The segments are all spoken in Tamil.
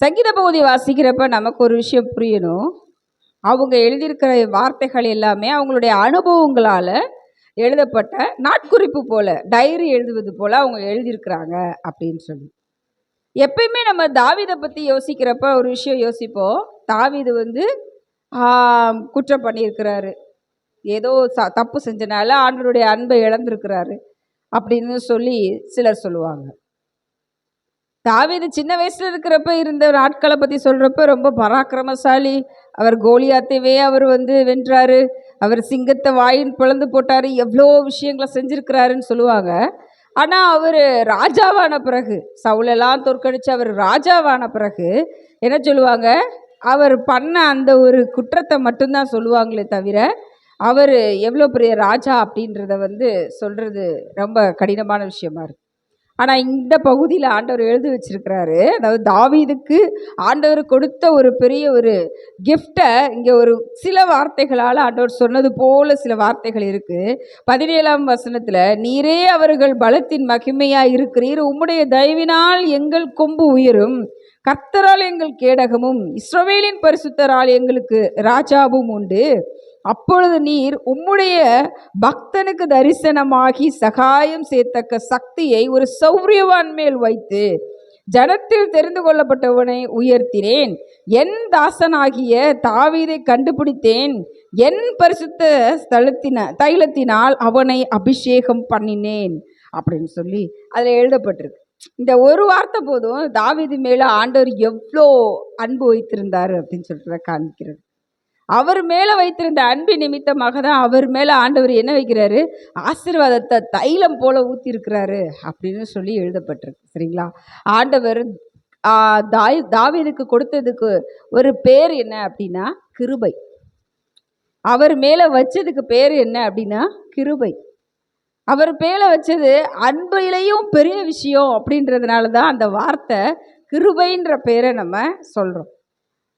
சங்கீத பகுதி வாசிக்கிறப்ப நமக்கு ஒரு விஷயம் புரியணும். அவங்க எழுதியிருக்கிற வார்த்தைகள் எல்லாமே அவங்களுடைய அனுபவங்களால் எழுதப்பட்ட நாட்குறிப்பு போல டைரி எழுதுவது போல் அவங்க எழுதியிருக்கிறாங்க அப்படின்னு சொல்லி. எப்பயுமே நம்ம தாவிதை பற்றி யோசிக்கிறப்ப ஒரு விஷயம் யோசிப்போம். தாவிது வந்து குற்றம் பண்ணியிருக்கிறாரு. ஏதோ ச தப்பு செஞ்சனால ஆண்டருடைய அன்பை இழந்திருக்கிறாரு அப்படின்னு சொல்லி சிலர் சொல்லுவாங்க. தாவீது சின்ன வயசில் இருக்கிறப்ப இருந்த நாட்களை பற்றி சொல்கிறப்ப ரொம்ப பராக்கிரமசாலி. அவர் கோலியாத்தைவே அவர் வந்து வென்றாரு. அவர் சிங்கத்தை வாயின் பிளந்து போட்டார். எவ்வளோ விஷயங்களை செஞ்சுருக்கிறாருன்னு சொல்லுவாங்க. ஆனால் அவர் ராஜாவான பிறகு சவுலெல்லாம் தோற்கடிச்சு அவர் ராஜாவான பிறகு என்ன சொல்லுவாங்க? அவர் பண்ண அந்த ஒரு குற்றத்தை மட்டும்தான் சொல்லுவாங்களே தவிர அவர் எவ்வளோ பெரிய ராஜா அப்படின்றத வந்து சொல்கிறது ரொம்ப கடினமான விஷயமா இருக்குது ஆனால் இந்த பகுதியில் ஆண்டவர் எழுதி வச்சிருக்கிறாரு. அதாவது தாவீதுக்கு ஆண்டவர் கொடுத்த ஒரு பெரிய ஒரு கிஃப்டை இங்கே ஒரு சில வார்த்தைகளால் ஆண்டவர் சொன்னது போல சில வார்த்தைகள் இருக்குது பதினேழாம் வசனத்தில் நீரே அவர்கள் பலத்தின் மகிமையாக இருக்கிறீர். உம்முடைய தயவினால் எங்கள் கொம்பு உயரும். கர்த்தரால் எங்கள் கேடகமும் இஸ்ரவேலின் பரிசுத்தரால் எங்களுக்கு ராஜாவும் உண்டு. அப்பொழுது நீர் உம்முடைய பக்தனுக்கு தரிசனமாகி சகாயம் செய்யத்தக்க சக்தியை ஒரு சௌரியவான் மேல் வைத்து ஜனத்தில் தெரிந்து கொள்ளப்பட்டவனை உயர்த்தினேன். என் தாசனாகிய தாவீதை கண்டுபிடித்தேன். என் பரிசுத்த ஸ்தலத்தின தைலத்தினால் அவனை அபிஷேகம் பண்ணினேன் அப்படின்னு சொல்லி அதில் எழுதப்பட்டிருக்கு. இந்த ஒரு வார்த்தை போதும் தாவீது மேலே ஆண்டவர் எவ்வளோ அன்பு வைத்திருந்தார் அப்படின்னு சொல்லிட்டு காண்பிக்கிறது. அவர் மேலே வைத்திருந்த அன்பு நிமித்தமாக தான் அவர் மேலே ஆண்டவர் என்ன வைக்கிறாரு? ஆசீர்வாதத்தை தைலம் போல ஊற்றிருக்கிறாரு அப்படின்னு சொல்லி எழுதப்பட்டிருக்கு. சரிங்களா? ஆண்டவர் தாய் தாவீதுக்கு கொடுத்ததுக்கு ஒரு பேர் என்ன அப்படின்னா கிருபை. அவர் மேலே வச்சதுக்கு பேர் என்ன அப்படின்னா கிருபை. அவர் மேலே வச்சது அன்பிலையும் பெரிய விஷயம் அப்படின்றதுனால தான் அந்த வார்த்தை கிருபைன்ற பேரை நம்ம சொல்கிறோம்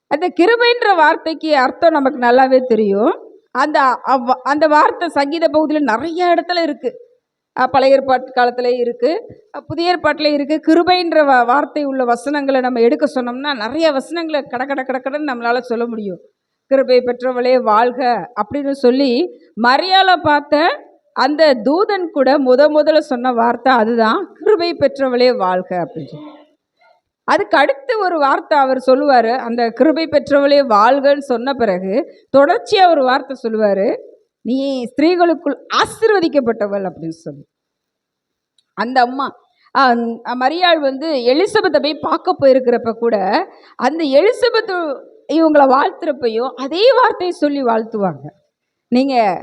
அந்த கிருபைன்ற வார்த்தைக்கு அர்த்தம் நமக்கு நல்லாவே தெரியும். அந்த அவ்- அந்த வார்த்தை சங்கீத பகுதியில் நிறைய இடத்துல இருக்குது பழைய ஏற்பாட்டு காலத்தில் இருக்குது புதிய ஏற்பாட்டில் இருக்குது கிருபைன்ற வா வார்த்தை உள்ள வசனங்களை நம்ம எடுக்க சொன்னோம்னா நிறைய வசனங்களை கட கட கடக்கடன்னு நம்மளால் சொல்ல முடியும். கிருபை பெற்றவளே வாழ்க அப்படின்னு சொல்லி மரியாதை பார்த்த அந்த தூதன் கூட முத முதல்ல சொன்ன வார்த்தை அதுதான். கிருபை பெற்றவளே வாழ்க அப்படின்னு சொல்லி. அதுக்கு அடுத்து ஒரு வார்த்தை அவர் சொல்லுவார். அந்த கிருபை பெற்றவளே வாழ்கன்னு சொன்ன பிறகு தொடர்ச்சியாக ஒரு வார்த்தை சொல்லுவார். நீ ஸ்திரீகளுக்குள் ஆசிர்வதிக்கப்பட்டவள் அப்படின்னு சொல்லி. அந்த அம்மா மரியாள் வந்து எலிசபெத்தை போய் பார்க்க போயிருக்கிறப்ப கூட அந்த எலிசபெத்து இவங்களை வாழ்த்துறப்பையும் அதே வார்த்தையை சொல்லி வாழ்த்துவாங்க. நீங்கள்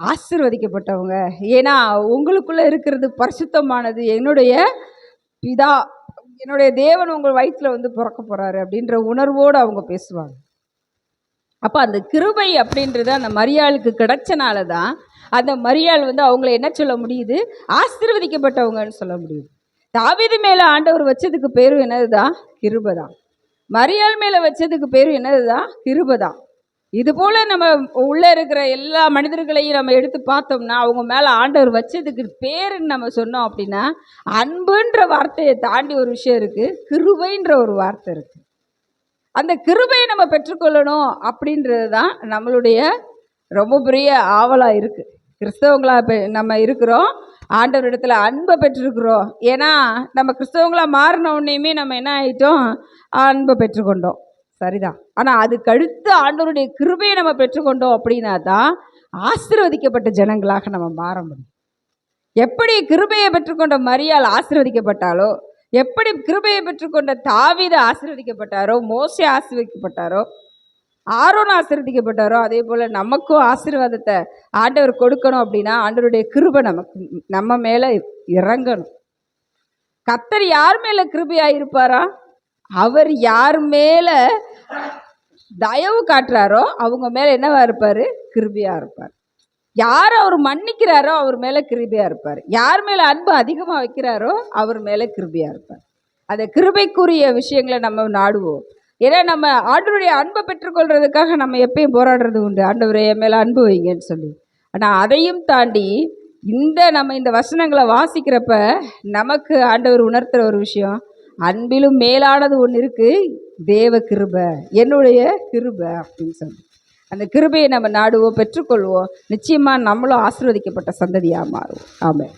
ஆசிர்வதிக்கப்பட்டவங்க. ஏன்னா உங்களுக்குள்ளே இருக்கிறது பரிசுத்தமானது. என்னுடைய பிதா என்னுடைய தேவன் உங்கள் வயிற்றில் வந்து பிறக்க போகிறாரு அப்படின்ற உணர்வோடு அவங்க பேசுவாங்க. அப்போ அந்த கிருபை அப்படின்றது அந்த மரியாளுக்கு கிடைச்சனால தான் அந்த மரியாள் வந்து அவங்கள என்ன சொல்ல முடியுது? ஆசீர்வதிக்கப்பட்டவங்கன்னு சொல்ல முடியுது. தாவிது மேலே ஆண்டவர் வச்சதுக்கு பேரும் என்னது தான் கிருபை தான் மரியாள் மேலே வச்சதுக்கு பேரும் என்னது தான் கிருபை தான் இது போல் நம்ம உள்ளே இருக்கிற எல்லா மனிதர்களையும் நம்ம எடுத்து பார்த்தோம்னா அவங்க மேலே ஆண்டவர் வச்சதுக்கு பேருன்னு நம்ம சொன்னோம் அப்படின்னா அன்புன்ற வார்த்தையை தாண்டி ஒரு விஷயம் இருக்குது கிருபைன்ற ஒரு வார்த்தை இருக்குது அந்த கிருபையை நம்ம பெற்றுக்கொள்ளணும் அப்படின்றது தான் நம்மளுடைய ரொம்ப பெரிய ஆவலாக இருக்குது கிறிஸ்தவங்களா நம்ம இருக்கிறோம் ஆண்டவரிடத்துல அன்பை பெற்றிருக்கிறோம். ஏன்னா நம்ம கிறிஸ்தவங்களாக மாறின உடனேயுமே நம்ம என்ன ஆகிட்டோம் அன்பை பெற்றுக்கொண்டோம். சரிதான். ஆனால் அதுக்கு அடுத்து ஆண்டவருடைய கிருபையை நம்ம பெற்றுக்கொண்டோம் அப்படின்னா தான் ஆசிர்வதிக்கப்பட்ட ஜனங்களாக நம்ம மாற முடியும். எப்படி கிருபையை பெற்றுக்கொண்ட மரியால் ஆசிர்வதிக்கப்பட்டாலோ எப்படி கிருபையை பெற்றுக்கொண்ட தாவீது ஆசிர்வதிக்கப்பட்டாரோ மோசி ஆசிர்வதிக்கப்பட்டாரோ ஆரோன் ஆசிர்வதிக்கப்பட்டாரோ அதே போல் நமக்கும் ஆசீர்வாதத்தை ஆண்டவர் கொடுக்கணும் அப்படின்னா ஆண்டவருடைய கிருபை நமக்கு நம்ம மேலே இறங்கணும். கத்தர் யார் மேலே கிருபையாக இருப்பாரா அவர் யார் மேலே தயவு காட்டுறாரோ அவங்க மேலே என்னவா இருப்பார்? கிருபியாக இருப்பார். யார் அவர் மன்னிக்கிறாரோ அவர் மேலே கிருபியாக இருப்பார். யார் மேலே அன்பு அதிகமாக வைக்கிறாரோ அவர் மேலே கிருபியாக இருப்பார். அந்த கிருபைக்குரிய விஷயங்களை நம்ம நாடுவோம். ஏன்னா நம்ம ஆண்டவருடைய அன்பை பெற்றுக்கொள்றதுக்காக நம்ம எப்பயும் போராடுறது உண்டு. ஆண்டவரே என் மேலே அன்பு வைங்கன்னு சொல்லி. ஆனால் அதையும் தாண்டி இந்த நம்ம இந்த வசனங்களை வாசிக்கிறப்ப நமக்கு ஆண்டவர் உணர்த்துற ஒரு விஷயம் அன்பிலும் மேலானது ஒன்று இருக்குது தேவ கிருபை என்னுடைய கிருபை அப்படின்னு சொல்லி. அந்த கிருபையை நம்ம நாடுவோம் பெற்றுக்கொள்வோம். நிச்சயமாக நம்மளும் ஆசிர்வதிக்கப்பட்ட சந்ததியாக மாறுவோம். ஆமாம்